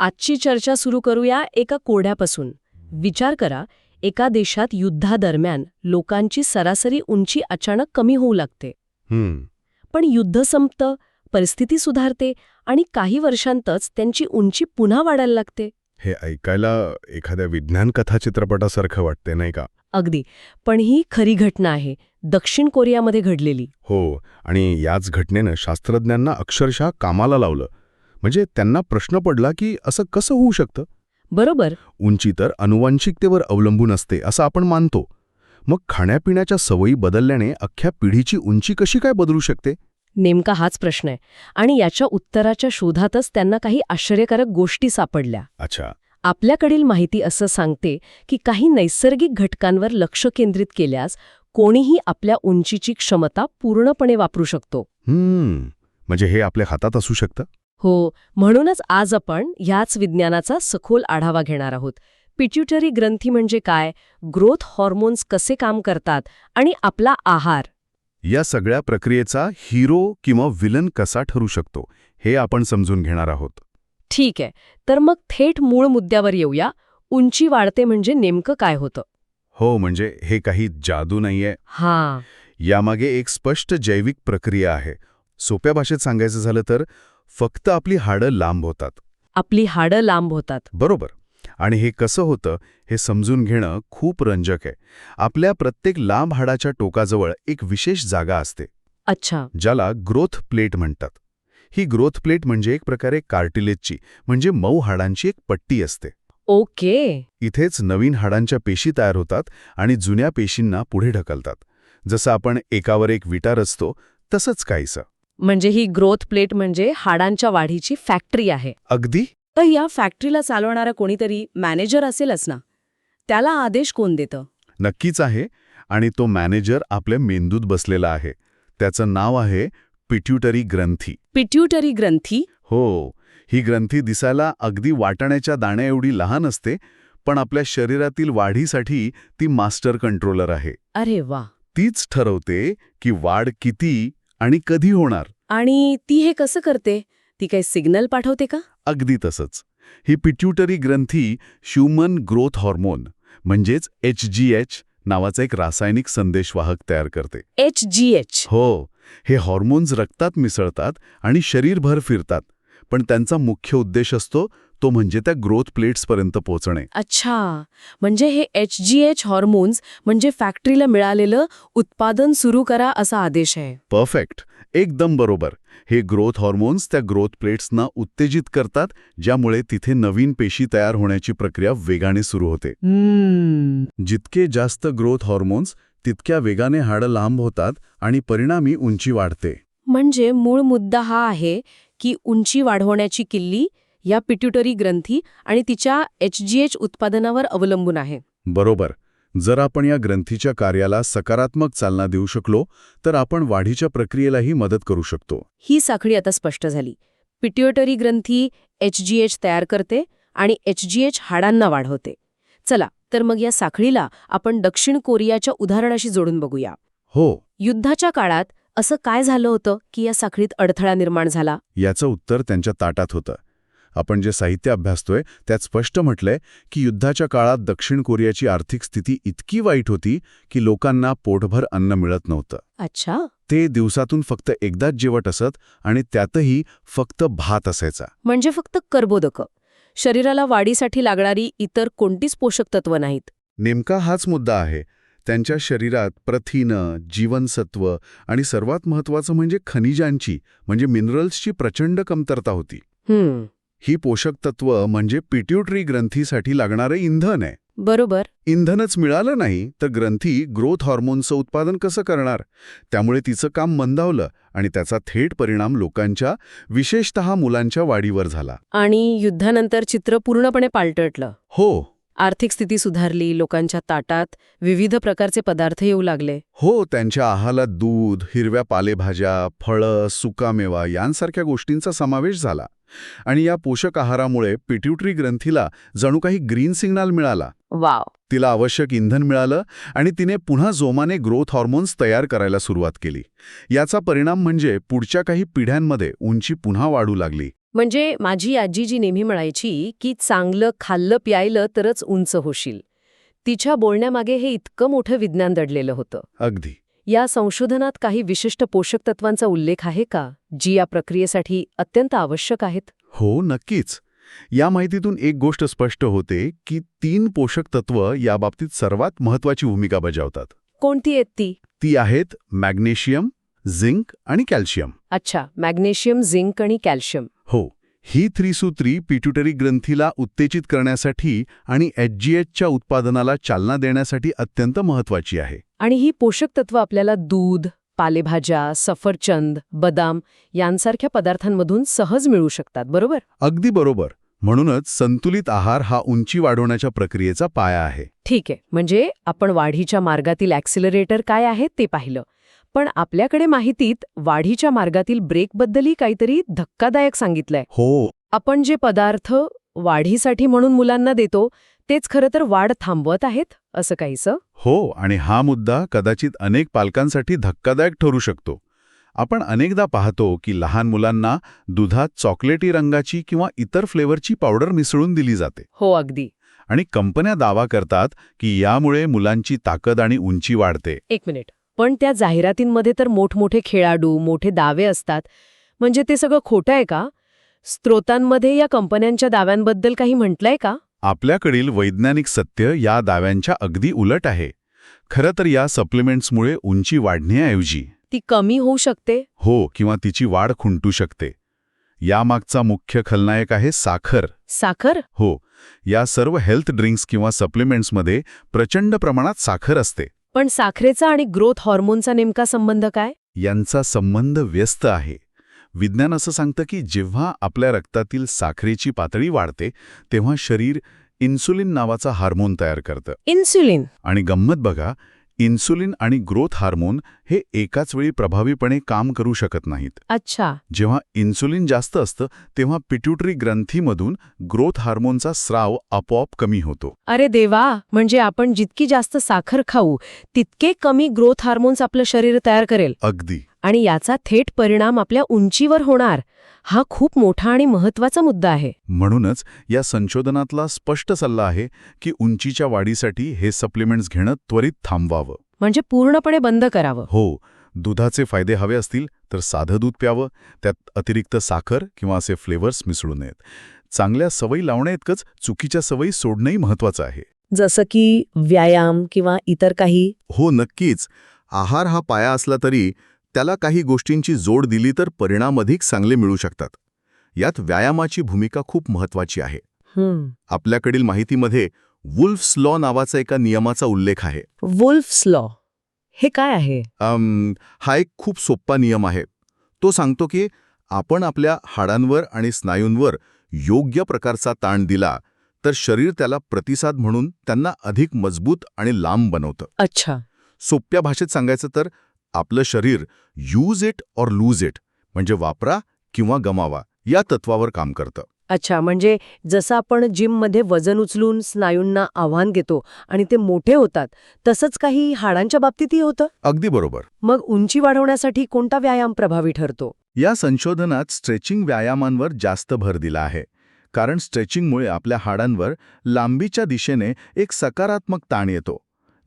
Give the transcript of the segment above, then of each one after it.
आजची चर्चा सुरू करूया एका कोड्यापासून. विचार करा एका देशात युद्धादरम्यान लोकांची सरासरी उंची अचानक कमी होऊ लागते. हम्म. पण युद्ध संपतं परिस्थिती सुधारते आणि काही वर्षांतच त्यांची उंची पुन्हा वाढायला लागते. हे ऐकायला एखाद्या विज्ञान कथा चित्रपटासारखं वाटते नाही का? अगदी. पण ही खरी घटना आहे दक्षिण कोरियामध्ये घडलेली. हो आणि याच घटनेनं शास्त्रज्ञांना अक्षरशः कामाला लावलं. म्हणजे त्यांना प्रश्न पडला की असं कसं होऊ शकतं? बरोबर. उंची तर अनुवांशिकतेवर अवलंबून असते असं आपण मानतो. मग खाण्यापिण्याच्या सवयी बदलल्याने अख्ख्या पिढीची उंची कशी काय बदलू शकते? नेमका हाच प्रश्न आहे. आणि याच्या उत्तराच्या शोधातच त्यांना काही आश्चर्यकारक गोष्टी सापडल्या. अच्छा. आपल्याकडील माहिती असं सांगते की काही नैसर्गिक घटकांवर लक्ष केंद्रित केल्यास कोणीही आपल्या उंचीची क्षमता पूर्णपणे वापरू शकतो. म्हणजे हे आपल्या हातात असू शकतं? हो म्हणूनच आज आपण ह्याच विज्ञानाचा सखोल आढावा घेणार आहोत. पिट्युटरी ग्रंथी म्हणजे काय? ग्रोथ हॉर्मोन्स कसे काम करतात? आणि आपला आहार? या सगळ्या प्रक्रियेचा हिरो किंवा विलन कसा ठरू शकतो हे आपण समजून घेणार आहोत. ठीक आहे. तर मग थेट मूळ मुद्द्यावर येऊया. उंची वाढते म्हणजे नेमकं काय होतं? हो म्हणजे हे काही जादू नाहीये. हां. यामागे एक स्पष्ट जैविक प्रक्रिया आहे. सोप्या भाषेत सांगायचं झालं तर फक्त आपली हाडं लांब होतात. आपली हाडं लांब होतात. बरोबर. आणि हे कसं होतं हे समजून घेणं खूप रंजक आहे. आपल्या प्रत्येक लांब हाडाच्या टोकाजवळ एक विशेष जागा असते. अच्छा. ज्याला ग्रोथ प्लेट म्हणतात. ही ग्रोथ प्लेट म्हणजे एक प्रकारे कार्टिलेजची म्हणजे मऊ हाडांची एक पट्टी असते. ओके. इथेच नवीन हाडांच्या पेशी तयार होतात आणि जुन्या पेशींना पुढे ढकलतात. जसं आपण एकावर एक विटा रचतो तसंच काहीसं. म्हणजे ही ग्रोथ प्लेट म्हणजे हाडांच्या वाढीची फॅक्टरी आहे. अगदी? तर या फॅक्टरीला चालवणारा कोणीतरी मॅनेजर असेलच ना? त्याला आदेश कोण देतं? नक्कीच आहे. आणि तो मॅनेजर आपल्या मेंदूत बसलेला आहे. त्याचं नाव आहे पिट्युटरी ग्रंथी. पिट्युटरी ग्रंथी? हो. ही ग्रंथी दिसायला अगदी वाटाण्याच्या दाण्या एवढी लहान असते पण आपल्या शरीरातील वाढीसाठी ती मास्टर कंट्रोलर आहे. अरे वा. तीच ठरवते की वाढ किती आणि कधी होणार. आणि ती हे कसं करते? ती काही सिग्नल पाठवते का? अगदी तसंच. ही पिट्युटरी ग्रंथी ह्युमन ग्रोथ हॉर्मोन म्हणजेच एच जी एच नावाचा एक रासायनिक संदेशवाहक तयार करते. H G H. हो हे हॉर्मोन्स रक्तात मिसळतात आणि शरीरभर फिरतात पण त्यांचा मुख्य उद्देश असतो तो म्हणजे त्या ग्रोथ प्लेट्सपर्यंत पोहोचणे. अच्छा म्हणजे हे एच जी एच हॉर्मोन्स म्हणजे फॅक्टरीला मिळालेलं उत्पादन सुरू करा असा आदेश आहे. परफेक्ट. एकदम बरोबर. हे ग्रोथ हॉर्मोन्स त्या ग्रोथ प्लेट्सना उत्तेजित करतात ज्यामुळे तिथे नवीन पेशी तयार होण्याची प्रक्रिया वेगाने सुरू होते. जितके जास्त ग्रोथ हॉर्मोन्स तितक्या वेगाने हाडं लांब होतात आणि परिणामी उंची वाढते. म्हणजे मूळ मुद्दा हा आहे की उंची वाढवण्याची किल्ली या पिट्युटरी ग्रंथी आणि तिच्या एच उत्पादनावर अवलंबून आहे. बरोबर. जर आपण या ग्रंथीच्या कार्याला सकारात्मक चालना देऊ शकलो तर आपण वाढीच्या प्रक्रियेलाही मदत करू शकतो. ही साखळी आता स्पष्ट झाली. पिट्युटरी ग्रंथी एच तयार करते आणि एच जी एच हाडांना वाढवते. चला तर मग या साखळीला आपण दक्षिण कोरियाच्या उदाहरणाशी जोडून बघूया. हो. युद्धाच्या काळात असं काय झालं होतं की या साखळीत अडथळा निर्माण झाला? याचं उत्तर त्यांच्या ताटात होतं. आपण जे साहित्य अभ्यासतोय त्यात स्पष्ट म्हटलंय की युद्धाच्या काळात दक्षिण कोरियाची आर्थिक स्थिती इतकी वाईट होती की लोकांना पोटभर अन्न मिळत नव्हतं. अच्छा. ते दिवसातून फक्त एकदाच जेवट असत आणि त्यातही फक्त भात असायचा. म्हणजे फक्त कर्बोदकं. शरीराला वाढीसाठी लागणारी इतर कोणतीच पोषक तत्व नाहीत. नेमका हाच मुद्दा आहे. त्यांच्या शरीरात प्रथिनं जीवनसत्व आणि सर्वात महत्त्वाचं म्हणजे खनिजांची म्हणजे मिनरल्सची प्रचंड कमतरता होती. हम्म. ही पोषक तत्व म्हणजे पिट्युटरी ग्रंथीसाठी लागणारं इंधन आहे. बरोबर. इंधनच मिळालं नाही तर ग्रंथी ग्रोथ हॉर्मोनचं उत्पादन कसं करणार? त्यामुळे तिचं काम मंदावलं आणि त्याचा थेट परिणाम लोकांच्या विशेषतः मुलांच्या वाढीवर झाला. आणि युद्धानंतर चित्र पूर्णपणे पालटटलं हो. आर्थिक स्थिती सुधारली लोकांच्या ताटात विविध प्रकारचे पदार्थ येऊ लागले. हो त्यांच्या आहारात दूध हिरव्या पालेभाज्या फळं सुकामेवा यांसारख्या गोष्टींचा समावेश झाला. आणि या पोषक आहारामुळे पिट्युटरी ग्रंथीला जणू काही ग्रीन सिग्नल मिळाला. वाव तिला आवश्यक इंधन मिळालं आणि तिने पुन्हा जोमाने ग्रोथ हॉर्मोन्स तयार करायला सुरुवात केली. याचा परिणाम म्हणजे पुढच्या काही पिढ्यांमध्ये उंची पुन्हा वाढू लागली. म्हणजे माझी आजी जी नेहमी म्हणायची की चांगलं खाल्लं प्यायलं तरच उंच होशील. तिच्या बोलण्यामागे हे इतकं मोठं विज्ञान दडलेलं होतं. अगदी. या संशोधनात काही विशिष्ट पोषक तत्वांचा उल्लेख आहे का जी या प्रक्रियेसाठी अत्यंत आवश्यक आहेत? हो नक्कीच. या माहितीतून एक गोष्ट स्पष्ट होते की तीन पोषक तत्व याबाबतीत सर्वात महत्वाची भूमिका बजावतात. कोणती आहेत ती? ती आहेत मॅग्नेशियम झिंक आणि कॅल्शियम. अच्छा मॅग्नेशियम झिंक आणि कॅल्शियम. हो. ही त्रिसूत्री पिट्युटरी ग्रंथीला उत्तेजित करण्यासाठी आणि एचजीएचच्या उत्पादनाला चालना देण्यासाठी अत्यंत महत्वाची आहे. आणि ही पोषक तत्व आपल्याला दूध पालेभाज्या सफरचंद बदाम यांसारख्या पदार्थांमधून सहज मिळू शकतात बरोबर? अगदी बरोबर. म्हणूनच संतुलित आहार हा उंची वाढवण्याच्या प्रक्रियेचा पाया आहे. ठीक आहे. म्हणजे आपण वाढीच्या मार्गातील ॲक्सिलरेटर काय आहे ते पाहिलं. पण आपल्याकडे माहितीत वाढीच्या मार्गातील ब्रेकबद्दलही काहीतरी धक्कादायक सांगितलंय. हो. आपण जे पदार्थ वाढीसाठी म्हणून मुलांना देतो तेच खरं तर वाढ थांबवत आहेत असं काहीसं? हो आणि हा मुद्दा कदाचित अनेक पालकांसाठी धक्कादायक ठरू शकतो. आपण अनेकदा पाहतो की लहान मुलांना दुधात चॉकलेटी रंगाची किंवा इतर फ्लेवरची पावडर मिसळून दिली जाते. हो अगदी. आणि कंपन्या दावा करतात की यामुळे मुलांची ताकद आणि उंची वाढते. एक मिनिट. पण त्या जाहिरातींमध्ये तर मोठमोठे खेळाडू मोठे दावे असतात. म्हणजे ते सगळं खोटं आहे का? स्त्रोतांमध्ये या कंपन्यांच्या दाव्यांबद्दल काही म्हटलंय का? आपल्याकडील वैज्ञानिक सत्य या दाव्यांच्या अगदी उलट आहे. खरं तर या सप्लिमेंट्समुळे उंची वाढण्याऐवजी. ती कमी होऊ शकते? हो किंवा तिची वाढ खुंटू शकते. यामागचा मुख्य खलनायक आहे साखर. साखर? हो या सर्व हेल्थ ड्रिंक्स किंवा सप्लिमेंट्समध्ये प्रचंड प्रमाणात साखर असते. पण साखरेचा आणि ग्रोथ हॉर्मोनचा नेमका संबंध काय? यांचा संबंध व्यस्त आहे. विज्ञान असं सांगतं की जेव्हा आपल्या रक्तातील साखरेची पातळी वाढते तेव्हा शरीर इन्सुलिन नावाचा हार्मोन तयार करतं. इन्सुलिन. आणि गंमत बघा इन्सुलिन आणि ग्रोथ हार्मोन हे एकाच वेळी प्रभावीपणे काम करू शकत नाहीत. अच्छा. जेव्हा इन्सुलिन जास्त असतं तेव्हा पिट्युटरी ग्रंथीमधून ग्रोथ हार्मोनचा स्राव आपोआप कमी होतो. अरे देवा! म्हणजे आपण जितकी जास्त साखर खाऊ तितके कमी ग्रोथ हार्मोन्स आपलं शरीर तयार करेल. अगदी. आणि याचा थेट परिणाम आपल्या उंचीवर होणार. हा खूप मोठा आणि महत्त्वाचा मुद्दा आहे. म्हणूनच या संशोधनातला स्पष्ट सल्ला आहे की उंचीच्या वाढीसाठी हे सप्लिमेंट्स घेणं त्वरित थांबवावं. म्हणजे पूर्णपणे बंद करावं. हो दुधाचे फायदे हवे असतील तर साधं दूध प्यावं त्यात अतिरिक्त साखर किंवा असे फ्लेवर्स मिसळू नयेत. चांगल्या सवयी लावण्याइतकंच चुकीच्या सवयी सोडणंही महत्वाचं आहे. जसं की व्यायाम किंवा इतर काही? हो नक्कीच. आहार हा पाया असला तरी त्याला काही गोष्टींची जोड दिली तर परिणाम अधिक चांगले मिळू शकतात. यात व्यायामाची भूमिका खूप महत्वाची आहे. आपल्याकडील माहितीमध्ये वुल्फ्स लॉ नावाचा एका नियमाचा उल्लेख आहे. Wolff's law. हे काय आहे? हा एक खूप सोप्पा नियम आहे. तो सांगतो की आपण आपल्या हाडांवर आणि स्नायूंवर योग्य प्रकारचा ताण दिला तर शरीर त्याला प्रतिसाद म्हणून त्यांना अधिक मजबूत आणि लांब बनवतं. अच्छा. सोप्या भाषेत सांगायचं तर आपलं शरीर use it or lose it म्हणजे वापरा किंवा गमावा या तत्वावर काम करतं. अच्छा म्हणजे जसं आपण जिममध्ये वजन उचलून स्नायूंना आव्हान देतो आणि ते मोठे होतात तसंच काही हाडांच्या बाबतीतही होतं? अगदी बरोबर. मग उंची वाढवण्यासाठी कोणता व्यायाम प्रभावी ठरतो? या संशोधनात स्ट्रेचिंग व्यायामांवर जास्त भर दिला आहे कारण स्ट्रेचिंगमुळे आपल्या हाडांवर लांबीच्या दिशेने एक सकारात्मक ताण येतो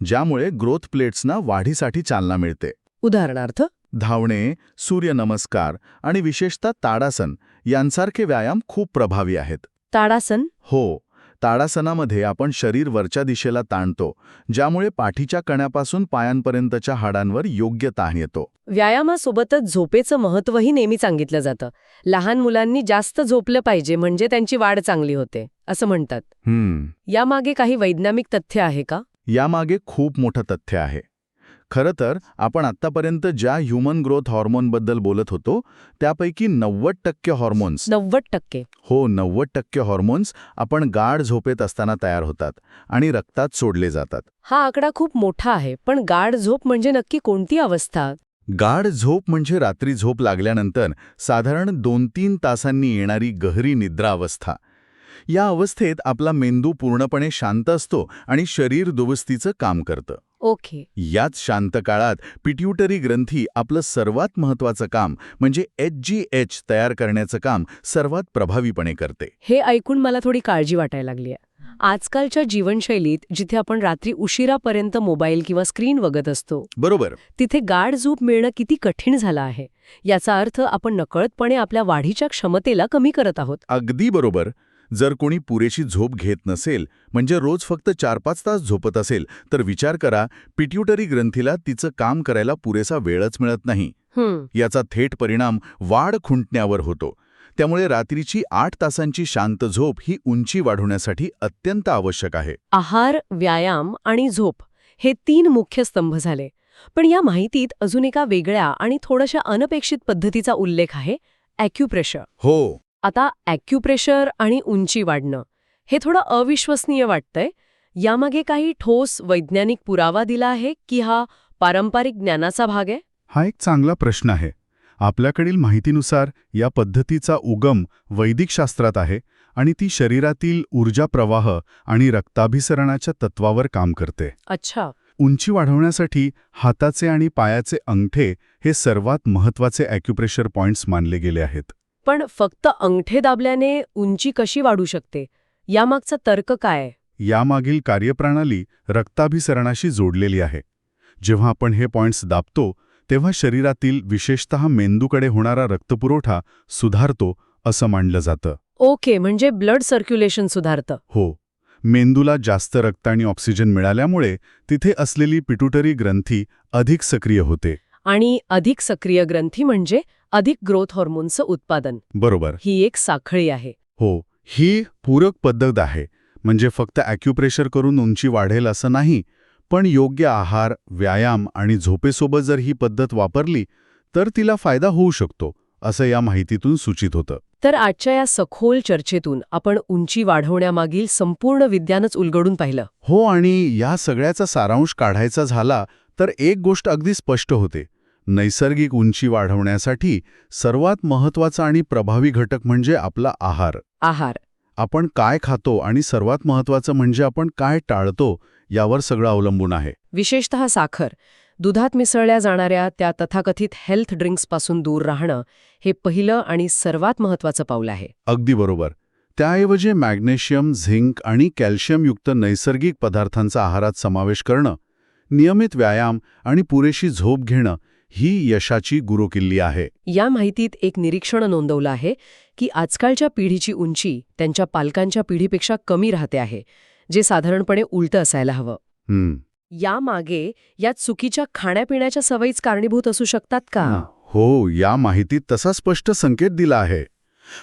ज्यामुळे ग्रोथ प्लेट्सना वाढीसाठी चालना मिळते. उदाहरणार्थ धावणे सूर्यनमस्कार आणि विशेषतः ताडासन यांसारखे व्यायाम खूप प्रभावी आहेत. ताडासन? हो ताडासनामध्ये आपण शरीर वरच्या दिशेला ताणतो ज्यामुळे पाठीच्या कण्यापासून पायांपर्यंतच्या हाडांवर योग्य ताण येतो. व्यायामासोबतच झोपेचं महत्त्वही नेहमी सांगितलं जातं. लहान मुलांनी जास्त झोपलं पाहिजे म्हणजे त्यांची वाढ चांगली होते असं म्हणतात. यामागे काही वैज्ञानिक तथ्य आहे का? यामागे खूप मोठं तथ्य आहे. खरं तर आपण आत्तापर्यंत ज्या ह्युमन ग्रोथ हॉर्मोनबद्दल बोलत होतो त्यापैकी नव्वद टक्के हॉर्मोन्स नव्वद टक्के. हो नव्वद टक्के हॉर्मोन्स आपण गाढ झोपेत असताना तयार होतात आणि रक्तात सोडले जातात. हा आकडा खूप मोठा आहे पण गाढ झोप म्हणजे नक्की कोणती अवस्था? गाढ झोप म्हणजे रात्री झोप लागल्यानंतर साधारण दोन तीन तासांनी येणारी गहरी निद्रा अवस्था. या अवस्थेत आपला मेंदू पूर्णपणे शांत असतो आणि शरीर दुरुस्तीचं काम करतं. ओके. याच शांत काळात पिट्युटरी ग्रंथी आपलं सर्वात महत्वाचं काम म्हणजे एच जी एच तयार करण्याचं काम सर्वात प्रभावीपणे करते. हे ऐकून मला थोडी काळजी वाटायला लागली आहे. आजकालच्या जीवनशैलीत जिथे आपण रात्री उशिरापर्यंत मोबाईल किंवा स्क्रीन बघत असतो बरोबर. तिथे गाढ झोप मिळणं किती कठीण झालं आहे याचा अर्थ आपण नकळतपणे आपल्या वाढीच्या क्षमतेला कमी करत आहोत. अगदी बरोबर. जर कोणी पुरेशी झोप घेत नसेल म्हणजे रोज फक्त चार पाच तास झोपत असेल तर विचार करा पिट्युटरी ग्रंथीला तिचं काम करायला पुरेसा वेळच मिळत नाही. याचा थेट परिणाम वाढ खुंटण्यावर होतो. त्यामुळे रात्रीची आठ तासांची शांत झोप ही उंची वाढवण्यासाठी अत्यंत आवश्यक आहे. आहार व्यायाम आणि झोप हे तीन मुख्य स्तंभ झाले. पण या माहितीत अजून एका वेगळ्या आणि थोड्याशा अनपेक्षित पद्धतीचा उल्लेख आहे ॲक्युप्रेशर हो. आता ॲक्युप्रेशर आणि उंची वाढणं हे थोडं अविश्वसनीय वाटतंय. यामागे काही ठोस वैज्ञानिक पुरावा दिला आहे की हा पारंपरिक ज्ञानाचा भाग आहे? हा एक चांगला प्रश्न आहे. आपल्याकडील माहितीनुसार या पद्धतीचा उगम वैदिक शास्त्रात आहे आणि ती शरीरातील ऊर्जा प्रवाह आणि रक्ताभिसरणाच्या तत्वावर काम करते. अच्छा. उंची वाढवण्यासाठी हाताचे आणि पायाचे अंगठे हे सर्वात महत्त्वाचे ॲक्युप्रेशर पॉइंट्स मानले गेले आहेत. पण फक्त अंगठे दाबल्याने उंची कशी वाढू शकते? यामागचा तर्क काय? यामागील कार्यप्रणाली रक्ताभिसरणाशी जोडलेली आहे. जेव्हा आपण हे पॉइंट्स दाबतो तेव्हा शरीरातील विशेषतः मेंदूकडे होणारा रक्तपुरवठा सुधारतो असं मानलं जातं. ओके म्हणजे ब्लड सर्क्युलेशन सुधारतं. हो. मेंदूला जास्त रक्त आणि ऑक्सिजन मिळाल्यामुळे तिथे असलेली पिट्युटरी ग्रंथी अधिक सक्रिय होते. आणि अधिक सक्रिय ग्रंथी म्हणजे अधिक ग्रोथ हॉर्मोनचं उत्पादन. बरोबर. ही एक साखळी आहे. हो ही पूरक पद्धत आहे. म्हणजे फक्त ॲक्युप्रेशर करून उंची वाढेल असं नाही पण योग्य आहार व्यायाम आणि झोपेसोबत जर ही पद्धत वापरली तर तिला फायदा होऊ शकतो असं या माहितीतून सूचित होतं. तर आजच्या या सखोल चर्चेतून आपण उंची वाढवण्यामागील संपूर्ण विज्ञानच उलगडून पाहिलं. हो आणि या सगळ्याचा सारांश काढायचा झाला तर एक गोष्ट अगदी स्पष्ट होते. नैसर्गिक उंची वाढवण्यासाठी सर्वात महत्त्वाचा आणि प्रभावी घटक म्हणजे आपला आहार. आहार. आपण काय खातो आणि सर्वात महत्वाचं म्हणजे आपण काय टाळतो यावर सगळं अवलंबून आहे. विशेषतः साखर. दुधात मिसळल्या जाणाऱ्या त्या तथाकथित हेल्थ ड्रिंक्सपासून दूर राहणं हे पहिलं आणि सर्वात महत्वाचं पाऊल आहे. अगदी बरोबर. त्याऐवजी मॅग्नेशियम झिंक आणि कॅल्शियमयुक्त नैसर्गिक पदार्थांचा आहारात समावेश करणं नियमित व्यायाम आणि पुरेशी झोप घेणं ही यशाची गुरुकिल्ली आहे. या माहितीत एक निरीक्षण नोंदवलं आहे की आजकालच्या पिढीची उंची त्यांच्या पालकांच्या पिढीपेक्षा कमी राहते आहे जे साधारणपणे उलटं असायला हवं. यामागे या चुकीच्या खाण्यापिण्याच्या सवयीच कारणीभूत असू शकतात का? हो या माहितीत तसा स्पष्ट संकेत दिला आहे.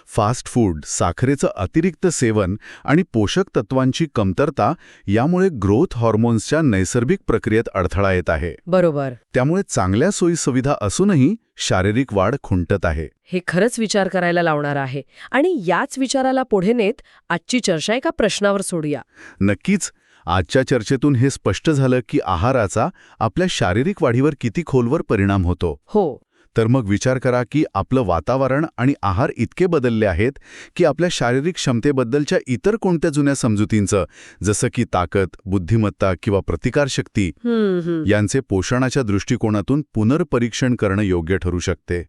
फास्ट फूड साखरेचं अतिरिक्त सेवन आणि पोषक तत्वांची कमतरता यामुळे ग्रोथ हॉर्मोन्सच्या नैसर्गिक प्रक्रियेत अडथळा येत आहे. बरोबर. त्यामुळे चांगल्या सोयीसुविधा असूनही शारीरिक वाढ खुंटत आहे. हे खरंच विचार करायला लावणार आहे. आणि याच विचाराला पुढे नेत आजची चर्चा एका प्रश्नावर सोडूया. नक्कीच. आजच्या चर्चेतून हे स्पष्ट झालं की आहाराचा आपल्या शारीरिक वाढीवर किती खोलवर परिणाम होतो. हो. तर मग विचार करा की आपलं वातावरण आणि आहार इतके बदलले आहेत की आपल्या शारीरिक क्षमतेबद्दलच्या इतर कोणत्या जुन्या समजुतींचं जसं की ताकद बुद्धिमत्ता किंवा प्रतिकारशक्ती यांचे पोषणाच्या दृष्टिकोनातून पुनर्परीक्षण करणं योग्य ठरू शकते.